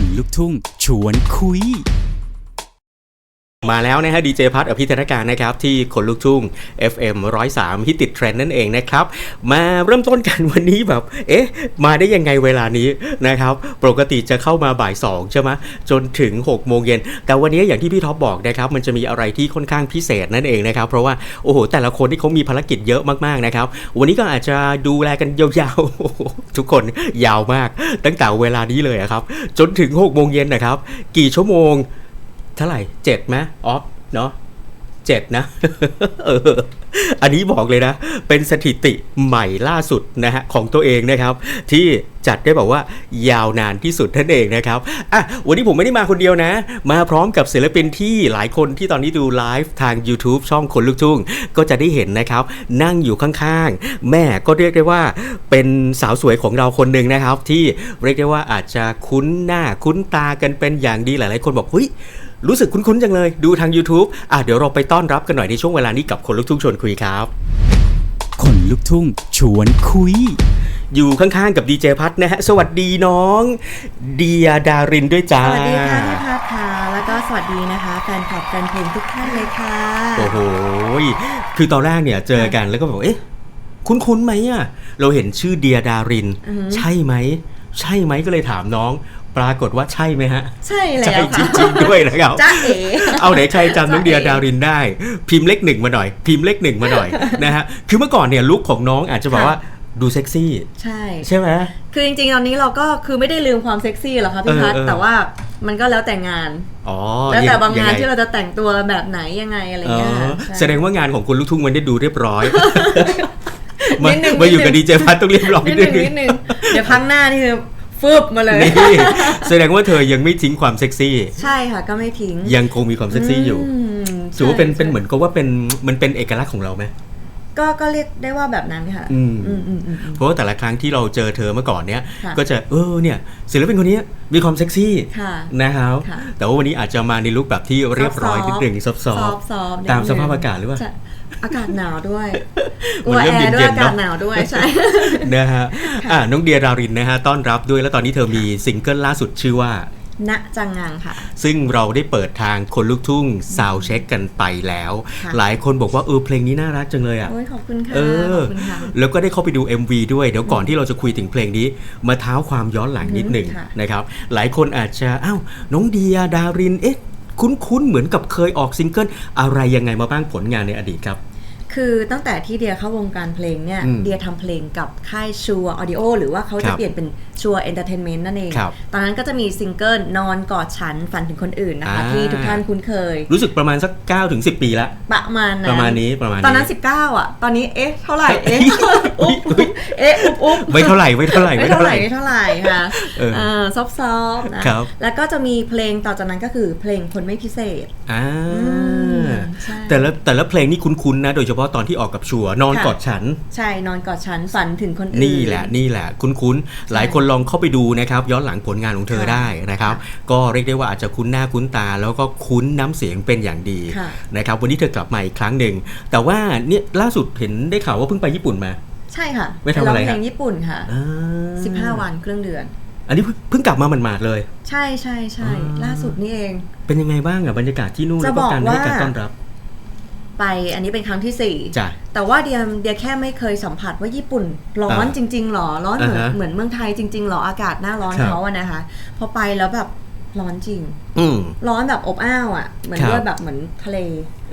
นลุกทุ่ง ชวนคุย มาแล้วนะฮะดีเจพัทอภิธนการนะครับ ที่คนลูกทุ่ง FM 103ฮิตติดเทรนด์นั่นเองนะครับ มาเริ่มต้นกันวันนี้แบบ เอ๊ะ มาได้ยังไงเวลานี้นะครับ ปกติจะเข้ามาบ่าย 2 ใช่ไหมจนถึง 6 โมงเย็น แต่วันนี้อย่างที่พี่ท็อปบอกนะครับ มันจะมีอะไรที่ค่อนข้างพิเศษนั่นเองนะครับ เพราะว่า โอ้โห แต่ละคนที่เขามีภารกิจเยอะมากๆนะครับ วันนี้ก็อาจจะดูแลกันยาวๆทุกคนยาวมาก ตั้งแต่เวลานี้เลยอะครับจนถึง6โมงเย็นนะครับกี่ชั่วโมง เท่าไหร่เจ็ดไหมออฟเนาะเจ็ดนะเอออันนี้บอกเลยนะ เป็นสถิติใหม่ล่าสุดนะฮะของตัวเองนะครับ ที่จัดได้บอกว่ายาวนานที่สุดนั่นเองนะครับอะวันนี้ผมไม่ได้มาคนเดียวนะ มาพร้อมกับศิลปินที่หลายคนที่ตอนนี้ดูไลฟ์ทาง YouTube ช่องคนลูกทุ่ง ก็จะได้เห็นนะครับ นั่งอยู่ข้างๆ แม่ก็เรียกได้ว่าเป็นสาวสวยของเราคนหนึ่งนะครับ ที่เรียกได้ว่าอาจจะคุ้นหน้าคุ้นตากันเป็นอย่างดีหลายๆ คนบอกเฮ้ย รู้สึกคุ้นๆจังเลย ดูทาง YouTube อะเดี๋ยวเราไปต้อนรับกันหน่อยในช่วงเวลานี้กับคนลุกทุ่งชวนคุยครับ คนลุกทุ่งชวนคุย อยู่ข้างๆกับดีเจพัทนะฮะ สวัสดีน้องเดียดารินด้วยจ้า สวัสดีค่ะพี่พัฒค่ะ แล้วก็สวัสดีนะคะ แฟนคลับแฟนเพลงทุกท่านเลยค่ะ โอ้โห คือตอนแรกเนี่ยเจอกันแล้วก็บอก เอ๊ะ คุ้นๆไหมอะ เราเห็นชื่อเดียดารินอือหือใช่ไหม ใช่ไหมก็เลยถามน้อง ปรากฏว่าใช่ไหมฮะ ใช่แล้ใช่วจค่ะริงๆด้วยนะครับจ้าเอ๋เอาไหนใครจำน้องเดียจ้าเอ๋ดารินได้ พิมพ์เลขหนึ่งมาหน่อย พิมพ์เลขหนึ่งมาหน่อยนะฮะคือเมื่อก่อนเนี่ยลุคของน้องอาจจะบอกว่าดูเซ็กซี่ ใช่ใช่ไหมคือจริงๆตอนนี้เราก็คือไม่ได้ลืมความเซ็กซี่หรอกค่ะพี่พัฒเออเออแต่ว่ามันก็แล้วแต่งานอ๋อแล้วแต่บางยังานไที่เราจะแต่งตัวแบบไหนยังไงอะไรอ๋เงี้ยอใช่แสดงว่างานของคุณลูกทุ่งมันได้ดูเรียบร้อยมานิดนึงมาอยู่นิดนึงกับดีเจพัทต้องเรียบร้อยนิดนินึดงนึงนิดนึงเดี๋ยวครั้งหน้านี่คือ ฟึบมาเลยนี่แสดงว่าเธอยังไม่ทิ้งความเซ็กซี่ ใช่ค่ะก็ไม่ทิ้งยังคงมีความเซ็กซี่อยู่มถือว่าเป็นใช่เป็นเหมือนกับว่าเป็นมันเป็นเอกลักษณ์ของเราไหม ก็ก็เรียกได้ว่าแบบนั้นค่ะอืมอืมอืมอืมอืม เพราะว่าแต่ละครั้งที่เราเจอเธอเมื่อก่อนเนี้ยค่ะ ก็จะเออเนี่ยศิลปินคนนี้มีความเซ็กซี่ค่ะ นะครับค่ะ แต่ว่าวันนี้อาจจะมาในลุคแบบที่เรียบร้อยซอฟต์นิดหนึ่งซอฟซอต์ฟต์ซอฟต์ตามสภาพอากาศหรือเปล่า ใช่อากาศหนาวด้วยกมันลัวเริ่มแอร์ด้วยเย็นๆอากาศเนอะ หนาวด้วยใช่ นะฮะอ่าน้องเดียดารินนะฮะต้อนรับด้วยแล้วตอนนี้เธอมีซิงเกิลล่าสุดชื่อว่า ณจังงังค่ะ ซึ่งเราได้เปิดทางคนลูกทุ่งซาวเช็คกันไปแล้วค่ะหลายคนบอกว่าเออเพลงนี้น่ารักจังเลยอะโอ้ยขอบคุณค่ะเออขอบคุณค่ะแล้วก็ได้เข้าไปดู MV ด้วย เดี๋ยวก่อนที่เราจะคุยถึงเพลงนี้ มาเท้าความย้อนหลังนิดหนึ่งค่ะนะครับ หลายคนอาจจะอ้าวน้องเดียดารินเอ๊ะคุ้นๆเหมือนกับเคยออกซิงเกิลอะไรยังไงมาบ้างผลงานในอดีตครับ คือตั้งแต่ที่เดียเข้าวงการเพลงเนี่ยอืมเดียทำเพลงกับค่ายชัวออดิโอหรือว่าเขาครัจะบเปลี่ยนเป็นชัวเอนเตอร์เทนเมนต์นั่นเองครับตอนนั้นก็จะมีซิงเกิลนอนกอดฉันฝันถึงคนอื่นนะคะอ่าที่ทุกท่านคุ้นเคย รู้สึกประมาณสัก9ถึง10ปีละ ประมาณนั้นประมาณนี้ประมาณนี้ตอนนั้น 19 อะ ตอนนี้เอ๊ะเท่าไหร่เอ๊ะอุ๊อุ๊ยบเอ๊ะอุ๊บอุ๊บไว้เท่าไหร่ไว้เท่าไหร่ไม่ไว้เท่าเท่าไหไหร่ร่ไม่เท่าไหร่ค่ะเออซอฟซอฟๆนะครับแล้วก็จะมีเพลงต่อจากนั้นก็คือเพลงคนไม่พิเศษอ่ามใช่ แต่ละแต่ละเพลงนี่คุ้นๆนะ โดยเฉพาะตอนที่ออกกับชัวร์นอนค่ะกอดฉัน ใช่นอนกอดฉันฝันถึงคนอื่นนี่แหละนี่แหละคุ้นๆหลายคนลองเข้าไปดูนะครับ ย้อนหลังผลงานของเธอค่ะได้นะครับ ก็เรียกได้ว่าอาจจะคุ้นหน้าคุ้นตา แล้วก็คุ้นน้ำเสียงเป็นอย่างดีค่ะนะครับวันนี้เธอกลับมาอีกครั้งหนึ่งแต่ว่าเนี่ยล่าสุดเห็นได้ข่าวว่าเพิ่งไปญี่ปุ่นมา ใช่ค่ะไม่ทำอะไรร้องเพลฮะงญี่ปุ่นค่ะอ่า15 วันครึ่งเดือน อันนี้เพิ่งเพิ่งกลับมาหมาดๆเลย ใช่ใช่ใช่อ่าล่าสุดนี่เอง เป็นยังไงบ้างอะบรรยากาศที่นู่นจะแล้วก็บอกการให้ว่าการต้อนรับ ไปอันนี้เป็นครั้งที่สี่จ้ะแต่ว่าเดียเดียแค่ไม่เคยสัมผัสว่าญี่ปุ่นร้อนอ่าจริงๆหรอร้อนเหมือนอ่าฮะเหมือนเมืองไทยจริงๆหรออากาศหน้าร้อนครับเขาอะนะคะพอไปแล้วแบบร้อนจริงอืมร้อนแบบอบอ้าวอะเหมือนครับด้วยแบบเหมือนทะเล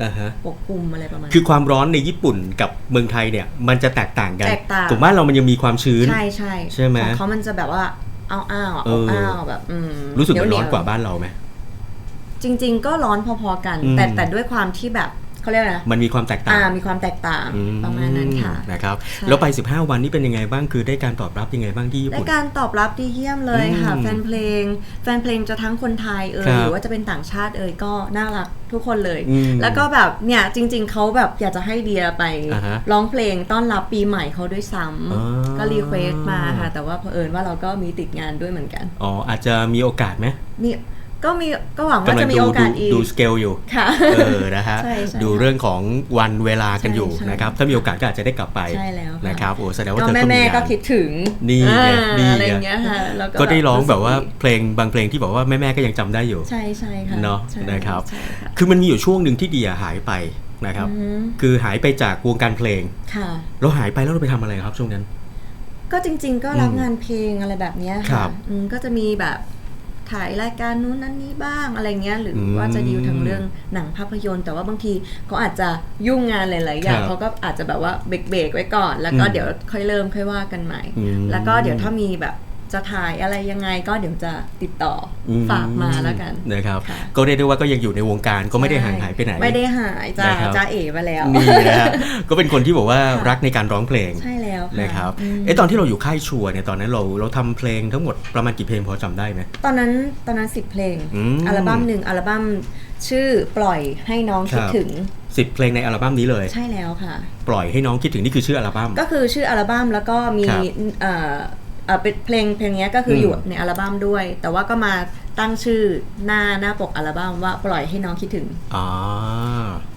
อ่าฮะปกคลุมอะไรประมาณ คือความร้อนในญี่ปุ่นกับเมืองไทยเนี่ย มันจะแตกต่างกัน แตกต่างถูกบ้านเรามันยังมีความชื้น ใช่ใช่ใช่ไหมของเขามันจะแบบว่า อ้าวอ้าวๆอะเออบออ้าวแบบอืมรู้สึกมันร้อนเหยวๆกว่าบ้านเราไหมจริง ๆ ก็ร้อนพอๆกันอืมแต่แต่ด้วยความที่แบบ เขาเรียกอะไรนะมันมีความแตกต่างอ่ามีความแตกต่างอืประมาณนั้นค่ะ นะครับใช่ แล้วไป 15 วันนี่เป็นยังไงบ้างคือได้การตอบรับยังไงบ้างที่ญี่ได้ปุ่น การตอบรับดีเยี่ยมเลยค่ะ อืมแฟนเพลง แฟนเพลงจะทั้งคนไทยเอ่ยครับหรือว่าจะเป็นต่างชาติเอ่ยก็น่ารักทุกคนเลย อืมแล้วก็แบบเนี่ยจริง ๆเขาแบบอยากจะให้เดียไปอ่าฮะร้องเพลงต้อนรับปีใหม่เขาด้วยซ้อ๋อำก็รีเควสต์มาค่ะ แต่ว่าเผอิญว่าเราก็มีติดงานด้วยเหมือนกัน อ๋ออาจจะมีโอกาสไหม มี ก็มีก็หวังว่าจะมีดูโอกาสดูอีกดูสเกลอยู่ค่ะเออนะฮะใช่ใช่ดูเรื่องของวันเวลากันอยู่ใช่ใช่นะครับถ้ามีโอกาสก็อาจจะได้กลับไปใช่แล้วค่ะนะครับโอ้แสดงว่าก็เธอแม่ก็มีแม่งานก็คิดถึงนี่ไงอ่านี่ไงอะไรอย่างเงี้ยค่ะแล้วก็ได้ร้องแบบว่ารู้สึกเพลงบางเพลงที่บอกว่าแม่ๆก็ยังจำได้อยู่ใช่ใช่ค่ะเนอะใช่นะครับใช่ค่ะคือมันมีอยู่ช่วงหนึ่งที่เดียหายไปนะครับอืมคือหายไปจากวงการเพลงค่ะเราหายไปแล้วเราไปทำอะไรครับช่วงนั้น ก็จริง ๆ ก็รับอืมงานเพลงอะไรแบบเนี้ยครัค่ะบอืมก็จะมีแบบ ถ่ายรายการนู้นนั้นนี้บ้างอะไรเงี้ยหรืออมว่าจะดีลทางเรื่องหนังภาพยนตร์ แต่ว่าบางทีเขาอาจจะยุ่งงานหลายๆอย่างครับเขาก็อาจจะแบบว่าเบรกๆไว้ก่อน แล้วก็อืมเดี๋ยวค่อยเริ่มค่อยว่ากันใหม่อืมแล้วก็เดี๋ยวถ้ามีแบบ จะถ่ายอะไรยังไงก็เดี๋ยวจะติดต่อออืฝากมาแล้วกันนะครับค่ะก็เรียกได้ว่าก็ยังอยู่ในวงการก็ไม่ได้ห่างหายไปไหน ไม่ได้หายจ้านะครับจ้าเอ๋มาแล้วนี่นะฮะก็เป็นคนที่บอกว่าค่ะรักในการร้องเพลงใช่แล้วค่ะนะครับอืมเอ๊ะตอนที่เราอยู่ค่ายชัวร์เนี่ยตอนนั้นเราเราทำเพลงทั้งหมดประมาณกี่เพลงพอจำได้ไหมตอนนั้นตอนนั้นสิบเพลงอืมอัลบั้มหนึ่งอัลบั้มชื่อปล่อยให้น้องคิดครับถึงสิบเพลงในอัลบั้มนี้เลยใช่แล้วค่ะ ปล่อยให้น้องคิดถึงนี่คือชื่ออัลบั้มก็คือชื่ออัลบั้มแล้วก็มีครับ เอ่อเอ่อเป็นเพลงเพลงเนี้ยก็คืออมอยู่ในอัลบั้มด้วย แต่ว่าก็มาตั้งชื่อหน้าหน้าปกอัลบั้มว่าปล่อยให้น้องคิดถึงอ๋อ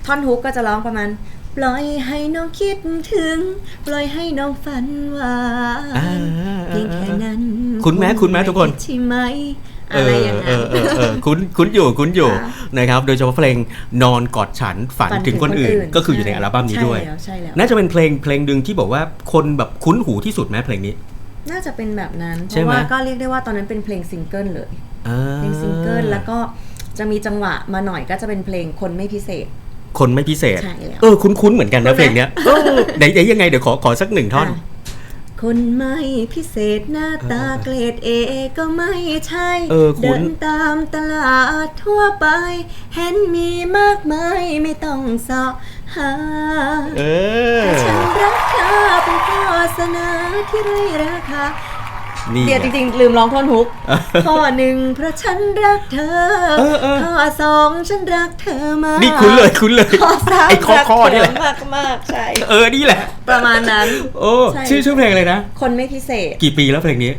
ท่อนฮุกก็จะร้องประมาณ ปล่อยให้น้องคิดถึง ปล่อยให้น้องฝันหวานอ่าเพียงแค่นั้น คุ้นไหมคุ้นไหมทุกคนใช่ไหมเออะไรออย่างเอนั้นอเออเออคุ้นคุ้นอยู่คุ้นอยู่ค่ะนะครับ โดยเฉพาะเพลงนอนกอดฉันฝันฝันถึงคนอื่นถึงคนอื่น ก็คืออยู่ในอัลบั้มนี้ด้วยใช่แล้วใช่แล้วน่าจะเป็นเพลงเพลงหนึ่งที่บอกว่าคนแบบคุ้นหูที่สุดไหมเพลงนี้ น่าจะเป็นแบบนั้น เพใช่ราะไหมว่าก็เรียกได้ว่าตอนนั้นเป็นเพลงซิงเกิลเลยอ่าเพลงซิงเกิลแล้วก็จะมีจังหวะมาหน่อยก็จะเป็นเพลงคนไม่พิเศษ คนไม่พิเศษใช่แล้วเออคุ้นๆเหมือนกันนะเพลงเนี้ยเออไหนไหนยังไงเดี๋ยวขอขอสักหนึ่งท่อนอะคนไม่พิเศษหน้าตาเกรดเอก็ไม่ใช่เออคุ้เดินนตามตลาดทั่วไป เห็นมีมากมายไม่ต้องเสาะ หาเออแต่ฉันรักเธอเป็นโฆษณาที่ไร้ราคานี่เดี๋ยวจริงๆ ลืมร้องท่อนฮุก ข้อหนึ่งเพราะฉันรักเธอเออเออข้อสองฉันรักเธอมากนี่คุ้นเลยคุ้นเลยข้อสามไอ้ข้อรักข้อนี่แหละเธมากมากๆใช่เออนี่แหละ ประมาณนั้น โอ้ใช่ชื่อชื่อเพลงอะไรนะ คนไม่พิเศษ กี่ปีแล้วเพลงนี้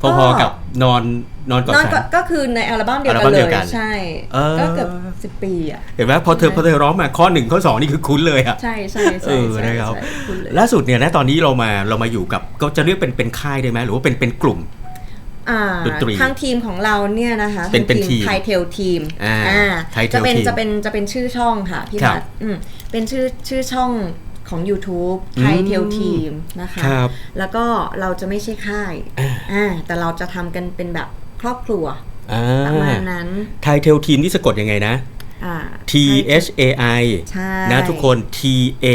พก็อๆกับนอน นอนกอดนอนฉัก็นก็คือในอัลบั้มเดียวอัลกับั้นมเลเดียยวกันใช่ เออ ก็เกือบสิบปีอะ เห็นไหมพอเธอพอเธอร้องมาข้อหนึ่งข้อสองนี่คือคุ้นเลยอะ ใช่ใช่เอใช่อใช่นะครับ ใช่คุณเลยล่าสุดเนี่ยนะตอนนี้เรามาเรามาอยู่กับก็จะเรียกเป็นเป็นค่ายได้ไหมหรือว่าเป็นเป็นกลุ่ม อ่าดนตรีทางทีมของเราเนี่ยนะคะเป็นเป็นทีมไทเทลทีม อ่า Thai จะเป็น Tail Team จะเป็นจะเป็นชื่อช่องค่ะพี่ครับบัตอืมเป็นชื่อชื่อช่องของ YouTube อืมไทเทลทีมนะคะครับแล้วก็เราจะไม่ใช่ค่ายอ่าแต่เราจะทำกันเป็นแบบ ครอบครัวอ่าประมาณนั้นไทเทลทีมที่สะกดยังไงนะอ่า T H A I ใช่นะทุกคน T A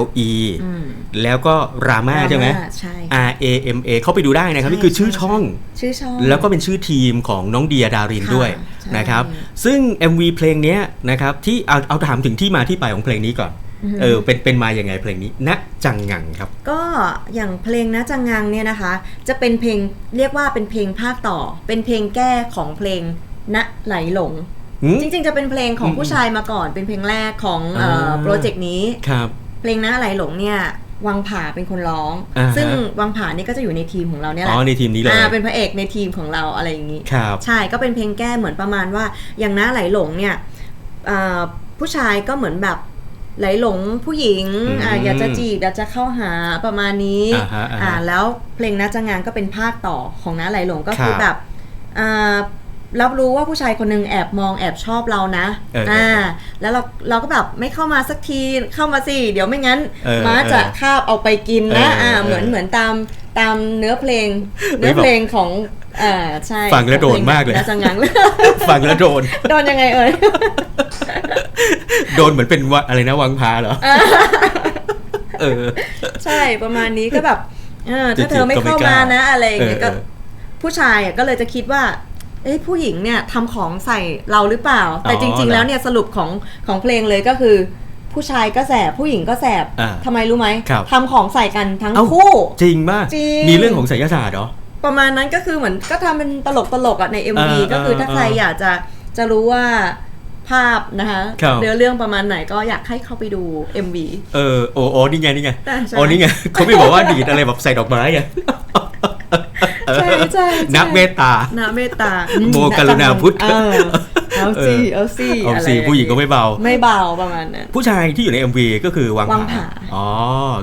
L E อืมแล้วก็รามาใช่ไหมใช่ R A M A เข้าไปดูได้นะครับ นี่คือชื่อช่องชื่อช่อง แล้วก็เป็นชื่อทีมของน้องเดียดารินค่ะด้วยใช่นะครับ ซึ่ง MV เพลงเนี้ยนะครับที่เอาเอาถามถึงที่มาที่ไปของเพลงนี้ก่อนอือฮึ เออเป็นเป็นมาอย่างไงเพลงนี้ณจังงังครับ ก็อย่างเพลงนะจังงังเนี่ยนะคะ จะเป็นเพลงเรียกว่าเป็นเพลงภาคต่อ เป็นเพลงแก้ของเพลงณไหลหลงหืมจริงๆ จะเป็นเพลงของอืมผู้ชายมาก่อน เป็นเพลงแรกของเอออ่าโปรเจกต์นี้ครับเพลงนะไหลหลงเนี่ยวังผาเป็นคนร้องอ่าฮะซึ่งวังผานี่ก็จะอยู่ในทีมของเราเนี่ยแหอ๋ละอในทีมนี้เลยอ่าเป็นพระเอกในทีมของเราอะไรอย่างนี้ครับใช่ก็เป็นเพลงแก้เหมือนประมาณว่าอย่างน้าไหลหลงเนี่ยอ่าผู้ชายก็เหมือนแบบ ไหลหลงผู้หญิงอืมอ่าอยากจะจีบอยากจะเข้าหาประมาณนี้อ่าฮะอ่าฮะอ่าแล้วเพลงน้าจังงานก็เป็นภาคต่อของน้าไหลหลงก็คือครับแบบอ่ารับรู้ว่าผู้ชายคนหนึงแอบมองแอบชอบเรานะเออเออเออแล้วเราเราก็แบบไม่เข้ามาสักทีเข้ามาสิเดี๋ยวไม่งั้นเออม้าจะเออคาบเอาไปกินนะเออเอออ่าเออเหมือนเหมือนตาม ตามเนื้อเพลงเฮ้ยเนื้อเพลงของอ่าใช่ฟังแล้วโดนมากเลยน้าจังงังฟังแล้วโดน โดนยังไงเอ่ยโดนเหมือนเป็นวะอะไรนะวังพาเหรอเออ ใช่ประมาณนี้ก็แบบเออถ้าเธอไม่จริงๆก็ไม่เข้ากล้ามานะ อะไรอย่างเงี้ยเอก็อเออผู้ชายอะก็เลยจะคิดว่าเอ้ยผู้หญิงเนี่ยทำของใส่เราหรือเปล่า แต่อ๋อจริงๆเหรอแล้วเนี่ยสรุปของของเพลงเลยก็คือ ผู้ชายก็แสบผู้หญิงก็แสบอ่าทำไมรู้ไหมครับ ทำของใส่กันทั้งเอ้าคู่ จริงป่ะจริง มีเรื่องของไสยศาสตร์เหรอ ประมาณนั้นก็คือเหมือนก็ทำเป็นตลกตลกๆอะใน MV เออก็คือถ้าเออใครอยากจะจะรู้ว่าภาพนะคะครับ เนื้อเรื่องประมาณไหนก็อยากให้เข้าไปดู MV เออโอ้โอ้นี่ไงนี่ไงใช่ใช่ โอ้นี่ไงเขาไม่บอกว่าดีดอะไรแบบใส่ดอกไม้ไงใช่ใช่ใช่นักเมตตานาเมตตาอืโมกรุณาพุทธ เออ เอาสิเอาสิเอาอะไรสิอย่าผู้หญิงก็ไม่เบา ไม่เบาประมาณนั้นผู้ชายที่อยู่ใน MV ก็คือวังวังผาผาอ๋อ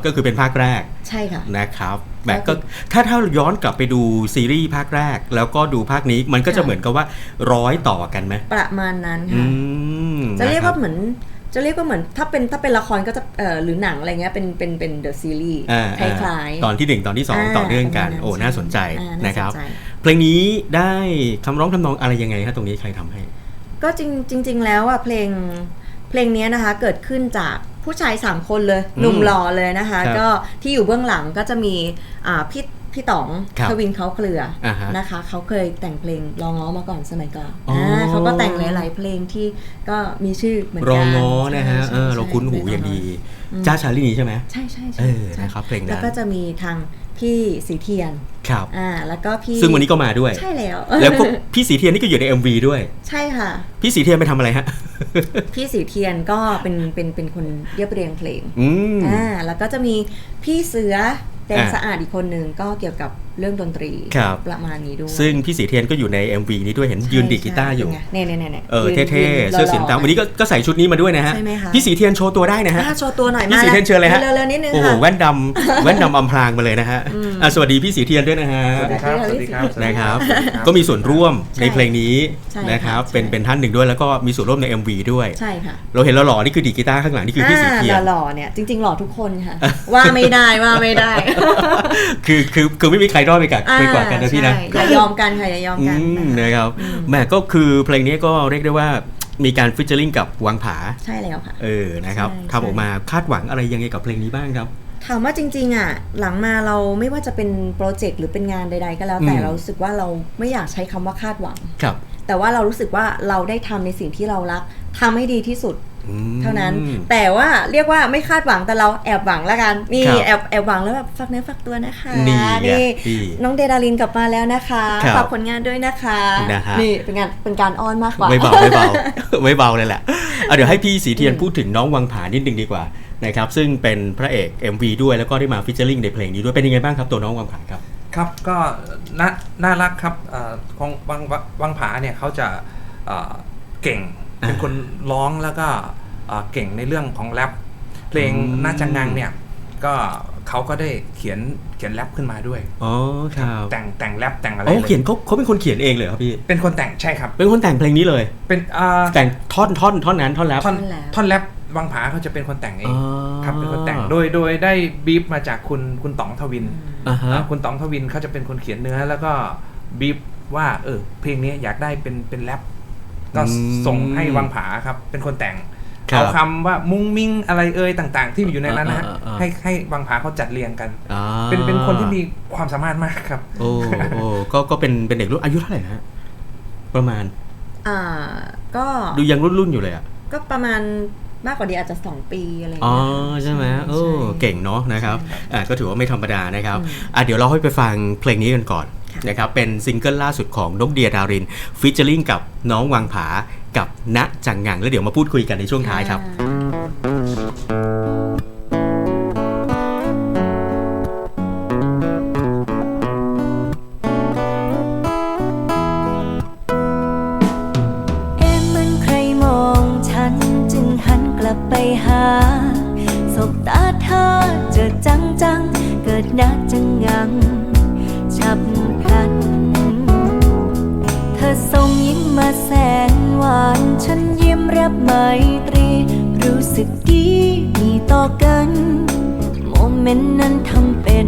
ก็คือเป็นภาคแรก ใช่ค่ะ นะครับแบบก็ถ้าถ้าย้อนกลับไปดูซีรีส์ภาคแรก แล้วก็ดูภาคนี้มันก็จะค่ะเหมือนกับว่าร้อยต่อกันไหมประมาณนั้นอืค่ะมจะเรียกนคว่าบเหมือนจะเรียกว่าเหมือนถ้าเป็นถ้าเป็นละครก็จะเอ่อหรือหนังอะไรเงี้ยเป็นเป็นเป็นเดอะซีรีส์อ่าคล้ายๆ ตอนที่หนึ่งตอนที่สองอ่าต่อเนื่องกันประมาณนั้นโอ้ น่าสนใจอ่านะครับน่าสนใจเพลงนี้ได้คำร้องทำนองอะไรยังไงฮะตรงนี้ใครทำให้ ก็จริงจริง ๆ แล้วอะเพลงเพลงเนี้ยนะคะเกิดขึ้นจากผู้ชาย3คนเลยอืมหนุ่มหล่อเลยนะคะครับก็ที่อยู่เบื้องหลังก็จะมีอ่าพี่พี่ต๋องครับทวินเขาเครืออาฮะนะคะ เขาเคยแต่งเพลงรองง้อมาก่อนสมัยก่อนอ๋ออ่าเขาก็แต่งหลาย ๆ เพลงที่ก็มีชื่อเหมือนรกัอนงง้อนะฮะใช่เออใช่เราคุ้นหูใช่อย่างดีอืมจ้าชาลีนี่ใช่ไหมใช่ใช่เอใช่อใช่นะครับเพลงนั้นแล้วก็จะมีทาง พี่สีเทียนครับอ่าแล้วก็พี่ซึ่งวันนี้ก็มาด้วย ใช่แล้ว แล้วก็พี่สีเทียนนี่ก็อยู่ใน MV ด้วย ใช่ค่ะ พี่สีเทียนไปทำอะไรฮะ พี่สีเทียนก็เป็นเป็นเป็นคนเรียบเรียงเพลงอืมอ่าแล้วก็จะมีพี่เสือแดงอ่าสะอาดอีกคนหนึ่งก็เกี่ยวกับ เรื่องดนตรีครับประมาณนี้ด้วยซึ่งพี่สีเทียนก็อยู่ใน MV นี้ด้วยเห็นใช่ยืนดีดกีตาร์อยู่ใช่เนี่ยเนี่ยเนี่ยเนี่ยเออยืนเท่ยืนๆเสื้อสีหล่ดำวันนี้ก็ก็ใส่ชุดนี้มาด้วยนะฮะใช่ไหมคะพี่สีเทียนโชว์ตัวได้นะฮะอ่าโชว์ตัวหน่อยพี่มาสีเทียนเชิญเลยฮะเร็วๆนิดนึงโอ้โหค่ะแว่นดำแว่นดำอำพรางมาเลยนะฮะอะสวัสดีพี่สีเทียนด้วยนะฮะสวัสดีครับสวัสดีครับนะครับ ก็มีส่วนร่วมในเพลงนี้ใช่นะครับใช่เป็นเป็นท่านหนึ่งด้วยแล้วก็มีส่วนร่วมใน MV ด้วยใช่ค่ะเราเห็นเราหล่อนี่คือดีดกีตาร์ข้างหลังนี่คือพี่สีเทียนอ่าหล่อๆเนี่ยจริงๆหล่อทุกคนค่ะว่าไม่ได้ว่าไม่ได้ คือคือคือไม่มีใครด้อยไปกัอ่ไปกว่ากันนะพี่นะใช่อย่ายอมกันค่ะอย่ายอมอืกันมนะคะนะครับแหม่ก็คือเพลงนี้ก็เรียกได้ว่ามีการฟิชเชอริงกับวังผาใช่แล้วค่ะเออนะครับใช่ทำออกมาคาดหวังอะไรยังไงกับเพลงนี้บ้างครับถามว่าจริงๆอะหลังมาเราไม่ว่าจะเป็นโปรเจกต์หรือเป็นงานใด ๆ ก็แล้วแต่อืมเรารู้สึกว่าเราไม่อยากใช้คำว่าคาดหวังครับ แต่ว่าเรารู้สึกว่าเราได้ทำในสิ่งที่เรารักทำให้ดีที่สุดอืม เท่านั้น แต่ว่าเรียกว่าไม่คาดหวังแต่เราแอบหวังละกันนี่ครับแอบแอบหวังแล้วแบบฝากเนื้อฝากตัวนะคะนี่ไงนี่น้องเดดารินกลับมาแล้วนะคะครับฝากผลงานด้วยนะคะนะฮะนี่เป็นงานเป็นการอ้อนมากกว่าไม่เบาไม่เบาไม่เบาเลยแหละอะเดี๋ยวให้พี่สีเทียนพูดถึงน้องวังผานิดนึงดีกว่านะครับซึ่งเป็นพระเอก MV ด้วยแล้วก็ได้มาฟิชเชอริงในเพลงนี้ด้วยเป็นยังไงบ้างครับตัวน้องวังผาครับครับก็น่าน่ารักครับเอ่อของวังวังวังผาเนี่ยเขาจะเอ่อเก่งอ่า เป็นคนร้องแล้วก็เอ่อเก่งในเรื่องของแรปเพลงอืมน่าจังงังเนี่ย ก็เขาก็ได้เขียนเขียนแรปขึ้นมาด้วยอ๋อครับแต่งแต่งแรปแต่งอะไรอ๋อเลเขียนยเขาเขาเป็นคนเขียนเองเลยเหรอครับพี่เป็นคนแต่งใช่ครับ เป็นคนแต่งเพลงนี้เลย เป็นอ่าแต่งท่อนท่อนท่อนนั้นท่อนแล้วท่อนท่อนแรปท่อนแรปวังผาเขาจะเป็นคนแต่งเองอ๋อครับเป็นคนแต่งโดยโดยได้บีฟมาจากคุณคุณต๋องทวินอ่าฮะอ่าคุณต๋องทวินเขาจะเป็นคนเขียนเนื้อแล้วก็บีบว่าเออเพลงนี้อยากได้เป็นเป็นแรป ก็อืมส่งให้วังผาครับ เป็นคนแต่งครับเอาคำว่ามุ้งมิ้งอะไรเอ่ยต่าง ๆ ที่อยู่ในนั้นนะฮะอ่าอ่าอ่าให้ให้วังผาเขาจัดเรียงกันอ่าเป็นเป็นคนที่มีความสามารถมากครับ โอ้โอ้ก็ก็เป็นเป็นเด็กรุ่นอายุเท่าไหร่นะฮะประมาณ อ่า ก็ดูยังรุ่นรุ่นๆอยู่เลยอะก็ประมาณมากกว่าดีอาจจะสองปีอะไรอย่างอ๋อเงี้ยใช่ไหมโอ้ใช่เก่งเนาะนะครับอะก็ถือว่าไม่ธรรมดานะครับอืมอะเดี๋ยวเราให้ไปฟังเพลงนี้กันก่อนค่ะ นะครับเป็นซิงเกิลล่าสุดของนกเดียดารินฟิชเชอริงกับน้องวังผากับณจังงัง แล้วเดี๋ยวมาพูดคุยกันในช่วงท้ายครับ ตรี รู้สึกดีมีต่อกัน โมเมนต์นั้นทำเป็น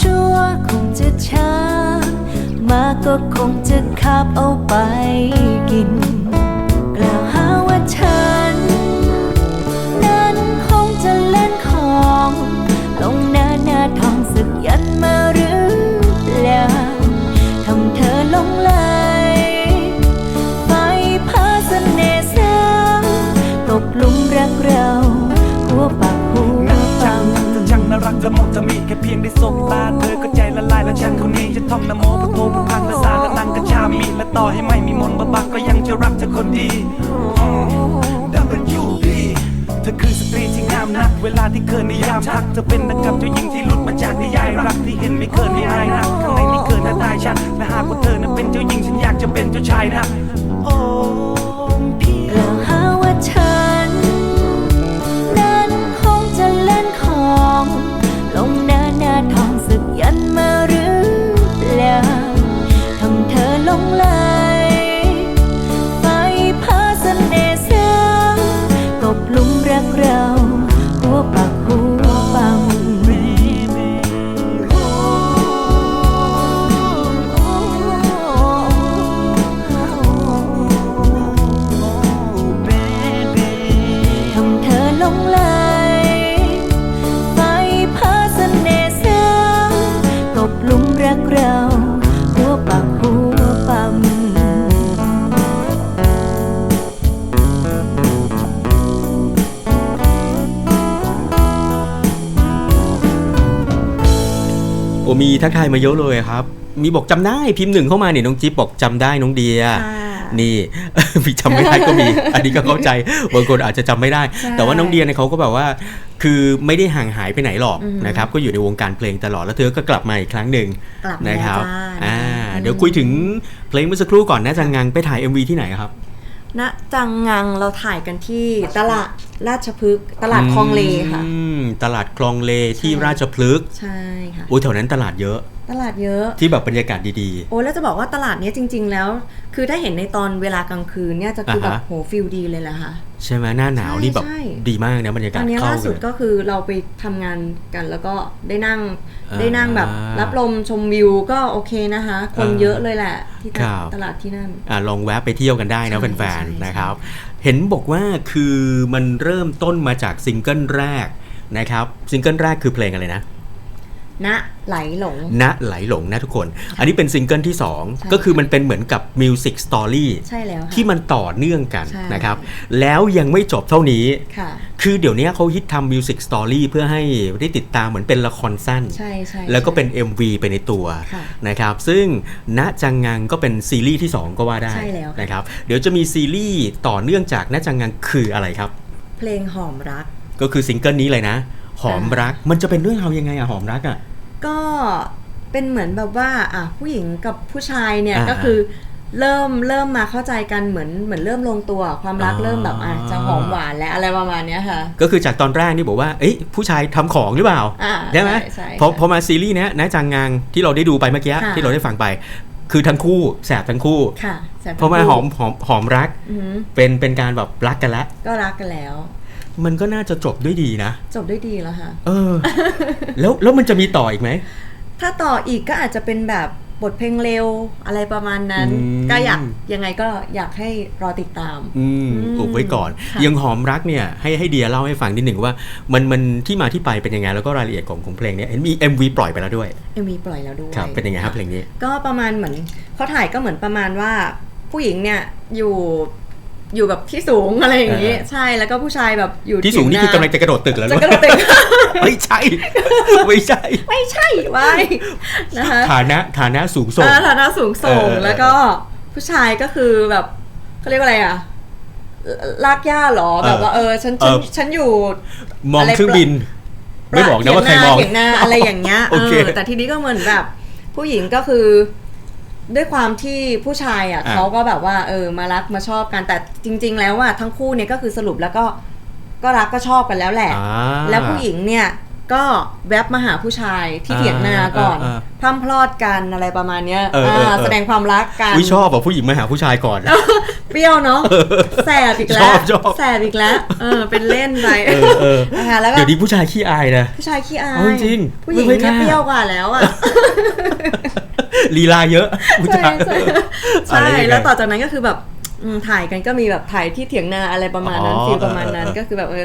ชัวร์คงจะช้า มาก็คงจะคาบเอาไปกินางน่ารักจะมองจะมีแค่เพียงได้สบตาเธอก็ใจละลายแล้วฉันคนนี้จะท่องนะโมพุทโธพุทธังและสาละนังกัญชามีและต่อให้ไม่มีมนต์บบักก็ยังจะรักเธอคนดี WP เธอคือสตรีที่งามนัก เวลาที่เกินนิยามทักเธอเป็นนักกับเจ้าหญิงที่หลุดมาจากนิยายรักที่เห็นไม่เกินไม่อายนักข้างในนี่เกินน่าตายชัดและหากว่าเธอนั้นเป็นเจ้าหญิงฉันอยากจะเป็นเจ้าชายนะ มีทักทายมาเยอะเลยครับ มีบอกจำได้พิมพ์หนึ่งเข้ามาเนี่ยน้องจิ๊บบอกจำได้น้องเดียค่ะนี่มีจำไม่ได้ก็มี อันนี้ก็เข้าใจบางคนอาจจะจำไม่ได้ใช่แต่ว่าน้องเดียเนี่ยเขาก็แบบว่า คือไม่ได้ห่างหายไปไหนหรอกอืมนะครับ ก็อยู่ในวงการเพลงตลอดแล้วเธอก็กลับมาอีกครั้งหนึ่งกลับมานะครับจ้าอ่านะคะเดี๋ยวคุยถึงเพลงเมื่อสักครู่ก่อนนะจังงังไปถ่าย MV ที่ไหนครับ ณจังงังเราถ่ายกันที่ตลาดราชพฤกษ์ตลาดคลองเลค่ะ อืมตลาดคลองเลที่ใช่ ราชพฤกษ์ใช่ค่ะ โอ้ยแถวนั้นตลาดเยอะ ตลาดเยอะ ที่แบบบรรยากาศดีโอ้แล้วจะบอกว่าตลาดเนี้ยจริง ๆ แล้ว คือถ้าเห็นในตอนเวลากลางคืนเนี่ยจะคือแบบอ่าฮะโหฟิลดีเลยแหละค่ะๆใช่ไหมหน้าหนาวใช่นี่แบบใช่ดีมากนะบรรยาตกาอศนนี้เข้าล่าสุดเลยก็คือเราไปทำงานกันแล้วก็ได้นั่งอ่าได้นั่งแบบรับลมชมวิวก็โอเคนะคะ คนอ่าเยอะเลยแหละที่ครับตลาดที่นั่นอ่าลองแวะไปเที่ยวกันได้นะใช่แฟนใช่ๆนะครับ เห็นบอกว่าคือมันเริ่มต้นมาจากซิงเกิลแรกนะครับซิงเกิลแรกคือเพลงอะไรนะ ณไหลหลงณไหลหลงนะทุกคน อันนี้เป็นซิงเกิลที่ใช่2 ก็คือมันเป็นเหมือนกับมิวสิกสตอรี่ใช่แล้วค่ะที่มันต่อเนื่องกันใช่นะครับ แล้วยังไม่จบเท่านี้ค่ะคือเดี๋ยวนี้เขาฮิตทำมิวสิกสตอรี่เพื่อให้ได้ติดตามเหมือนเป็นละครสั้น ใช่ใช่แล้วก็เป็นใช่ MV ไปในตัวค่ะนะครับ ซึ่งณจังงังก็เป็นซีรีส์ที่ 2 ก็ว่าได้ใช่แล้วค่ะนะครับ เดี๋ยวจะมีซีรีส์ต่อเนื่องจากณจังงังคืออะไรครับ เพลงหอมรัก ก็คือซิงเกิลนี้เลยนะ หอมรัก มันจะเป็นเรื่องราวยังไงอะหอมรักอะก็เป็นเหมือนแบบว่าอะผู้หญิงกับผู้ชายเนี่ยอ่าก็คือเริ่มเริ่มมาเข้าใจกันเหมือนเหมือนเริ่มลงตัวความรักอ๋อเริ่มแบบอะจะหอมหวานและอะไรประมาณเนี้ยค่ะ ก็คือจากตอนแรกนี่บอกว่าเอ้ยผู้ชายทำของหรือเปล่าอ่าใช่ไหมใช่ใช่พอพอมาซีรีส์เนี้ยนะจังงังที่เราได้ดูไปเมื่อกี้ค่ะที่เราได้ฟังไป คือทั้งคู่แสบทั้งคู่ค่ะแสบเพราะมาหอมหอมหอมรักอือหือเป็นเป็นการแบบรักกันแล้วก็รักกันแล้ว มันก็น่าจะจบด้วยดีนะ จบด้วยดีแล้วค่ะ เออ แล้วแล้วมันจะมีต่ออีกไหม ถ้าต่ออีกก็อาจจะเป็นแบบบทเพลงเร็วอะไรประมาณนั้น อืม ก็อยากยังไงก็อยากให้รอติดตาม อืมอืมอุบไว้ก่อน ค่ะยังหอมรักเนี่ยให้ให้เดียเล่าให้ฟังนิดหนึ่งว่า มันมันที่มาที่ไปเป็นยังไง แล้วก็รายละเอียดของของเพลงเนี้ยเห็นมี MV ปล่อยไปแล้วด้วย เอ็มวีปล่อยแล้วด้วย ครับ เป็นยังไงครับเพลงนี้ ก็ประมาณเหมือนเขาถ่ายก็เหมือนประมาณว่าผู้หญิงเนี่ยอยู่ อยู่แบบที่สูงอะไรอย่างนี้อ่าใช่แล้วก็ผู้ชายแบบอยู่ที่สูงนี่คือกำลังจะจะกระโดดตึกแล้วจะด้วยกระโดดตึกไม่ใช่ ไม่ใช่ ไม่ใช่ไว้นะคะฐานะฐานะสูงส่งอ่าฐานะสูงส่งเออแล้วก็ผู้ชายก็คือแบบเขาเรียกว่าอะไรอะลากย่าเหรอแบบว่าเออฉันฉันเออฉันอยู่มองเครื่องบิน ไม่บอกนะว่าใครมองเถียงหน้าอะไรอย่างเงี้ยโอเคเออแต่ทีนี้ก็เหมือนแบบ ผู้หญิงก็คือ ด้วยความที่ผู้ชายอะอะ เขาก็แบบว่าเออมารักมาชอบกันแต่จริง ๆ แล้วว่าทั้งคู่เนี่ยก็คือสรุปแล้วก็ก็รักก็ชอบกันแล้วแหละ อ่า แล้วผู้หญิงเนี่ยก็แวบมาหาผู้ชายที่เถียงนาก่อนอ่าอ่าพร่ำพลอดกันอะไรประมาณเนี้ยเออเออเอออ่าแสดงความรักกัน วิชอบอะผู้หญิงมาหาผู้ชายก่อน เปรี้ยวเนาะแสบอีกชแล้อวบชอบ แสบอีกแล้วเออเป็นเล่นไปเออเออนะคะแล้วก็ เดี๋ยวนี้ผู้ชายขี้อายนะ ผู้ชายขี้อาเอายจริงผู้หญิงไม่ค่อยเนี่ยกล้าเปรี้ยวกว่าแล้วอะ ลีลาเยอะผู้ใช่ชายใช่อะใช่ไรยังไงแล้วต่อจากนั้นก็คือแบบอืมถ่ายกันก็มีแบบถ่ายที่เถียงนาอะไรประมาณนั้นอ๋อฟีลประมาณนั้นเออเออก็คือแบบเออ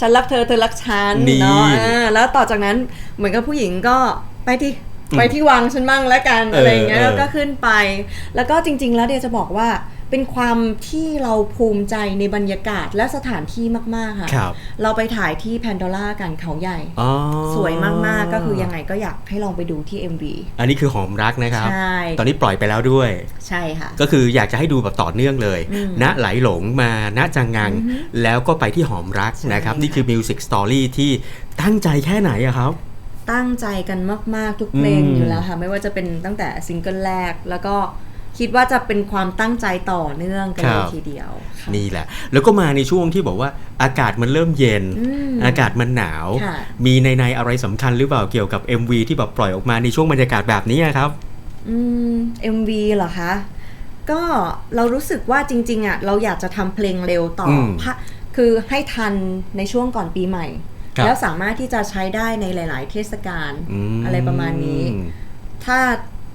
ฉันรักเธอเธอรักฉันนี่เนาะเออแล้วต่อจากนั้นเหมือนกับผู้หญิงก็ไปที่อืมไปที่วังฉันมั่งแล้วกันเอออะไรอย่างเงี้ยเออแล้วก็ขึ้นไป แล้วก็จริง ๆ แล้วเดียจะบอกว่า เป็นความที่เราภูมิใจในบรรยากาศและสถานที่มากๆค่ะครับเราไปถ่ายที่แพนโดล่ากันเขาใหญ่ อ๋อสวยมากๆก็คือยังไงก็อยากให้ลองไปดูที่ MV อันนี้คือหอมรักนะครับ ใช่ ตอนนี้ปล่อยไปแล้วด้วย ใช่ค่ะ ก็คืออยากจะให้ดูแบบต่อเนื่องเลย อืมณไหลหลงมา ณจังงังอือฮึแล้วก็ไปที่หอมรักใช่นะครับค่ะนี่คือมิวสิกสตอรี่ที่ตั้งใจแค่ไหนอะครับ ตั้งใจกันมากๆทุกเพลงอืมอยู่แล้วค่ะ ไม่ว่าจะเป็นตั้งแต่ซิงเกิลแรกแล้วก็ คิดว่าจะเป็นความตั้งใจต่อเนื่องกันเลยทีเดียวค่ะนี่แหละ แล้วก็มาในช่วงที่บอกว่าอากาศมันเริ่มเย็นอืมอากาศมันหนาวค่ะมีในในอะไรสำคัญหรือเปล่าเกี่ยวกับ MV ที่แบบปล่อยออกมาในช่วงบรรยากาศแบบนี้อะครับ อืม MV เหรอคะก็เรารู้สึกว่าจริง ๆอะเราอยากจะทำเพลงเร็วต่ออมพะคือให้ทันในช่วงก่อนปีใหม่ครับแล้วสามารถที่จะใช้ได้ในหลาย ๆ เทศกาลมอะไรประมาณนี้ ถ้า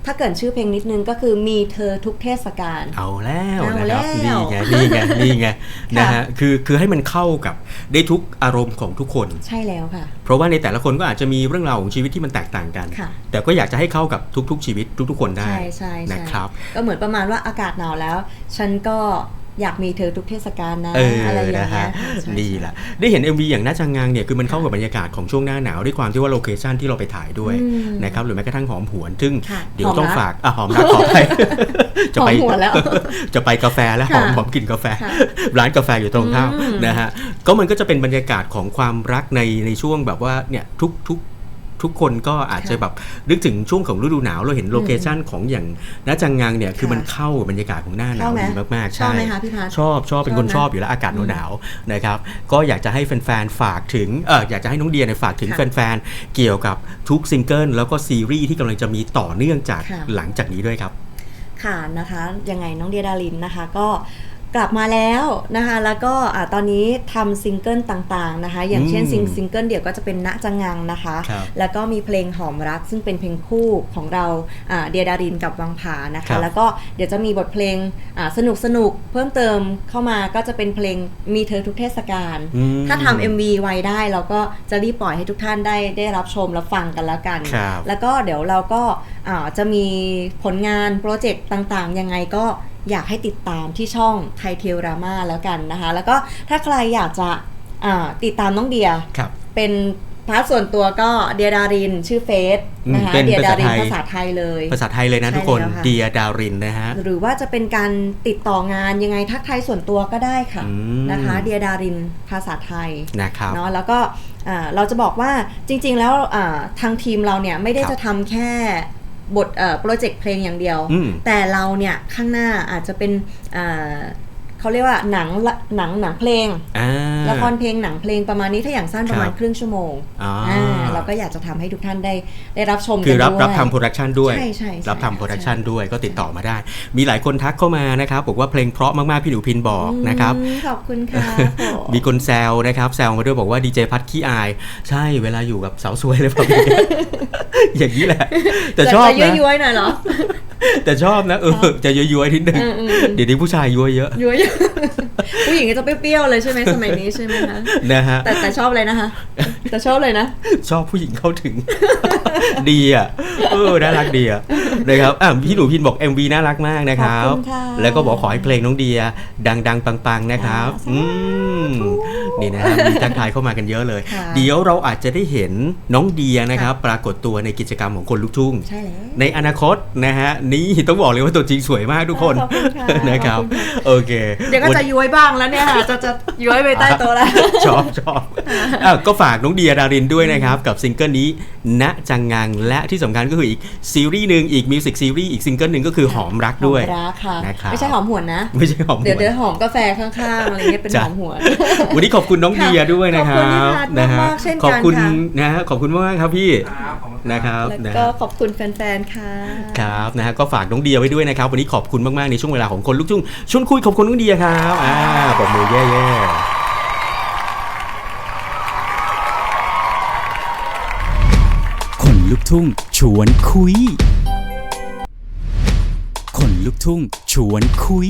ถ้าเกิดชื่อเพลงนิดนึงก็คือมีเธอทุกเทศกาลเอาแล้วเอานะครับแล้วนี่ไงนี่ไงนี่ไงนะค่ะฮะคือคือให้มันเข้ากับได้ทุกอารมณ์ของทุกคนใช่แล้วค่ะ เพราะว่าในแต่ละคนก็อาจจะมีเรื่องราวของชีวิตที่มันแตกต่างกันค่ะแต่ก็อยากจะให้เข้ากับทุก ๆ ชีวิตทุก ๆ คนได้ใช่ใช่ใช่นะครับ ก็เหมือนประมาณว่าอากาศหนาวแล้ว ฉันก็ อยากมีเธอทุกเทศกาลนะเอออะไรอย่างนะเงี้ฮะยค่ะใช่นี่แหละได้เห็น MV อย่างน่าจังงังเนี่ยคือมันเข้ากับบรรยากาศของช่วงหน้าหนาวด้วยความที่ว่าโลเคชันที่เราไปถ่ายด้วยอืมนะครับหรือแม้กระทั่งหอมหวน ซึ่งค่ะเดี๋ยวหอมต้องรักฝากอะหอมรักขอไปจะไปหอมหวนแล้วจะไปกาแฟแล้วหค่ะอมหอมกลินกาแฟค่ะร้านกาแฟอยู่ตรงข้ามอืมนะฮะก็มันก็จะเป็นบรรยากาศของความรักในในช่วงแบบว่าเนี่ยทุกทุก ทุกคนก็อาจจะแบบนึกถึงช่วงของฤดูหนาวเราเห็นโลเคชันของอย่างน้าจังงังเนี่ยคือมันเข้ากับบรรยากาศของหน้าหนาชอวบไหมดีมากๆชอบใช่ไหมคะพี่พัฒน์ชอบชอบเป็นคนชชออบบไหมอยู่แล้วอากาศหนาวๆนะครับก็อยากจะให้แฟนๆฝากถึงเอออยากจะให้น้องเดียเนี่ยฝากถึงค่ะแฟนๆเกี่ยวกับทุกซิงเกิลแล้วก็ซีรีส์ที่กำลังจะมีต่อเนื่องจากค่ะหลังจากนี้ด้วยครับค่ะนะคะยังไงน้องเดียดารินนะคะก็ กลับมาแล้วนะคะแล้วก็อ่าตอนนี้ทำซิงเกิลต่างๆนะคะ อย่างเช่นอืมซิงซิงเกิลเดี่ยวก็จะเป็นณจังงังนะคะครับแล้วก็มีเพลงหอมรัก ซึ่งเป็นเพลงคู่ของเราอ่าเดียดารินกับวังผานะครัคะบแล้วก็เดี๋ยวจะมีบทเพลงสนุกสนุกๆเพิ่มเติมเข้ามาก็จะเป็นเพลงมีเธอทุกเทศกาลอืมถ้าทำ MV ไว้ได้เราก็จะรีบปล่อยให้ทุกท่านได้ได้รับชมและฟังกันแล้วกันครับแล้วก็เดี๋ยวเราก็อ่าจะมีผลงานโปรเจกต์ต่างๆยังไงก็ อยากให้ติดตามที่ช่องไทยเทลรามาแล้วกันนะคะ แล้วก็ถ้าใครอยากจะอ่าติดตามน้องเดียครับเป็นพาร์ทส่วนตัวก็เดียดารินชื่อเฟซนะคะอืมเป็นเดียดารินภาภาษาษาไทไทยยเลย ภาษาไทยเลยนะใช่ทุกคนแล้วค่ะเดียดารินนะฮะหรือว่าจะเป็นการติดต่องานยังไงทักทายส่วนตัวก็ได้ค่ะอืมนะคะเดียดารินภาษาไทยนะครับเนาะแล้วก็อ่าเราจะบอกว่าจริง ๆ แล้วอ่าทางทีมเราเนี่ยไม่ได้ครับจะทำแค่ บทโปรเจกต์เพลงอย่างเดียวอืมแต่เราเนี่ยข้างหน้าอาจจะเป็นอ่า เขาเรียกว่าหนังละหนังหนังเพลงอ่าละครเพลงหนังเพลงประมาณนี้ถ้าอย่างสั้นประมาณครับครึ่งชั่วโมงอ่าอ่าเราก็อยากจะทำให้ทุกท่านได้ได้รับชมกันคือรับด้วยรับทำโปรดักชันด้วยใช่ใช่ใช่รับทำโปรดักชันด้วยก็ติดต่อมาได้ มีหลายคนทักเข้ามานะครับบอกว่าเพลงเพราะมากๆพี่หนูพินบอกนะครับอืมขอบคุณค่ะผมมีคนแซวนะครับแซวมาด้วยบอกว่าดีเจพัดขี้อาย ใช่เวลาอยู่กับสาวสวยเลยแบบนี้อย่างนี้แหละแต่ชอบจะนะย้อยๆหน่อยเหรอ แต่ชอบนะเออจะยั่วๆนิดนึงอืมอืมเดี๋ยวนี้ผู้ชายยั่วเยอะย้อยๆผู้หญิงก็จะเปรี้ยวๆเลยใช่ไหมสมัยนี้ใช่ไหมคะนะฮะแต่แต่ชอบเลยนะคะแต่ชอบเลยนะ ชอบผู้หญิงเข้าถึง ดีอะเออน่ารักดีอะนะครับอะพี่หนูพินบอก MV น่ารักมากนะครับขอบคุณค่ะแล้วก็บอกขอให้เพลงน้องเดีย ดังๆ ปังๆ นะครับอ่าอืม นี่นะครับมีทักทายเข้ามากันเยอะเลยค่ะเดี๋ยวเราอาจจะได้เห็นน้องเดียนะครับ ปรากฏตัวในกิจกรรมของคนลูกทุ่งใช่แล้วในอนาคตนะฮะนี่ต้องบอกเลยว่าตัวจริงสวยมากทุกคนขอบคุณค่ะนะครับขอบคุณค่ะโอเค เดี๋ยวก็จะย้อยบ้างแล้วเนี่ยค่ะจะจะย้อยไปใต้โต๊ะแล้วชอบชอบอะก็ฝากน้องเดียดารินด้วยนะครับ กับซิงเกิลนี้ ณจังงัง และที่สำคัญก็คืออีกซีรีส์หนึ่งอีกมิวสิกซีรีส์อีกซิงเกิลหนึ่งก็คือหอมรักด้วยหอมรักค่ะนะครับไม่ใช่หอมหวนนะ ไม่ใช่หอมเดี๋ยวหวนเดี๋ยวหอมกาแฟข้างๆอะไรเงี้ยเป็นจ้ะหอมหวน วันนี้ขอบอบคุณน้องเดียด้วยนะครับขอบคุณพี่นะพัฮะดมากๆเช่นขอบกันคุณค่ะนะฮะขอบคุณมากๆครับพี่ครับขอบคุณครับนะครับแล้วนะก็ฮะขอบคุณแฟนๆค่ะครับนะฮะก็ฝากน้องเดียไว้ด้วยนะครับ วันนี้ขอบคุณมากๆในช่วงเวลาของคนลูกทุ่งชวนคุยขอบคุณน้องเดียครับอ่าปรบมือแย่ๆ ลุกทุ่ง ชวนคุย คนลุกทุ่ง ชวนคุย